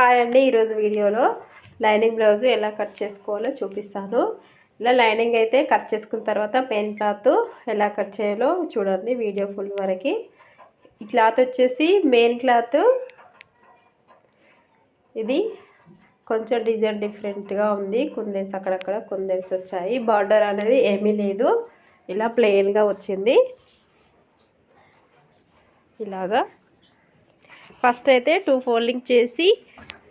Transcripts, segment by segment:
Hi అండి ఈరోజు వీడియోలో లైనింగ్ బ్లౌజ్ ఎలా కట్ చేసుకోవాలో చూపిస్తాను. ఇలా లైనింగ్ అయితే కట్ చేసుకున్న తర్వాత పెయిన్ క్లాత్ ఎలా కట్ చేయాలో చూడండి వీడియో ఫుల్ వరకు. ఈ క్లాత్ వచ్చేసి మెయిన్ క్లాత్. ఇది కొంచెం డిజైన్ డిఫరెంట్గా ఉంది. కుందెన్స్ అక్కడక్కడ కుందెన్స్ వచ్చాయి. బార్డర్ అనేది ఏమీ లేదు. ఇలా ప్లెయిన్గా వచ్చింది. ఇలాగా ఫస్ట్ అయితే టూ ఫోల్డింగ్ చేసి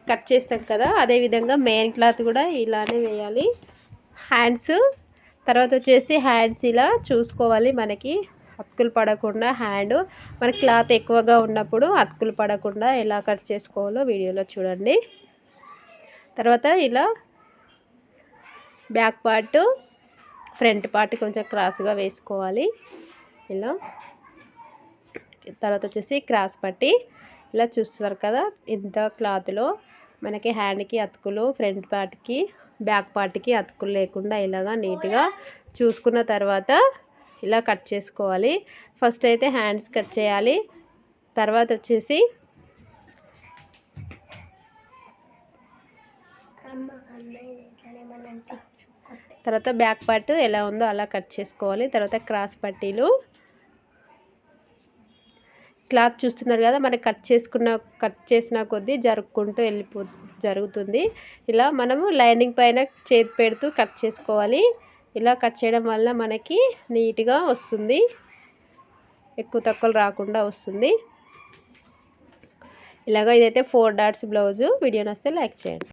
కట్ చేస్తాం కదా అదేవిధంగా మెయిన్ క్లాత్ కూడా ఇలానే వేయాలి. హ్యాండ్స్ తర్వాత వచ్చేసి హ్యాండ్స్ ఇలా చూసుకోవాలి మనకి. అతుకులు పడకుండా హ్యాండ్ మన క్లాత్ ఎక్కువగా ఉన్నప్పుడు అతుకులు పడకుండా ఎలా కట్ చేసుకోవాలో వీడియోలో చూడండి. తర్వాత ఇలా బ్యాక్ పార్ట్ ఫ్రంట్ పార్ట్ కొంచెం క్రాస్గా వేసుకోవాలి. ఇలా తర్వాత వచ్చేసి క్రాస్ పట్టి ఇలా చూస్తున్నారు కదా ఇంత క్లాత్లో మనకి హ్యాండ్కి అతుకులు ఫ్రంట్ పార్ట్కి బ్యాక్ పార్ట్కి అతుకులు లేకుండా ఇలాగా నీట్గా చూసుకున్న తర్వాత ఇలా కట్ చేసుకోవాలి. ఫస్ట్ అయితే హ్యాండ్స్ కట్ చేయాలి. తర్వాత వచ్చేసి తర్వాత బ్యాక్ పార్ట్ ఎలా ఉందో అలా కట్ చేసుకోవాలి. తర్వాత క్రాస్ పట్టీలు క్లాత్ చూస్తున్నారు కదా మనకి కట్ చేసుకున్న కట్ చేసిన కొద్దీ జరుపుకుంటూ వెళ్ళిపో జరుగుతుంది. ఇలా మనము లైనింగ్ పైన చేతి పెడుతూ కట్ చేసుకోవాలి. ఇలా కట్ చేయడం వల్ల మనకి నీట్గా వస్తుంది. ఎక్కువ తక్కువలు రాకుండా వస్తుంది. ఇలాగ ఇదైతే ఫోర్ డాట్స్ బ్లౌజు. వీడియో వస్తే లైక్ చేయండి.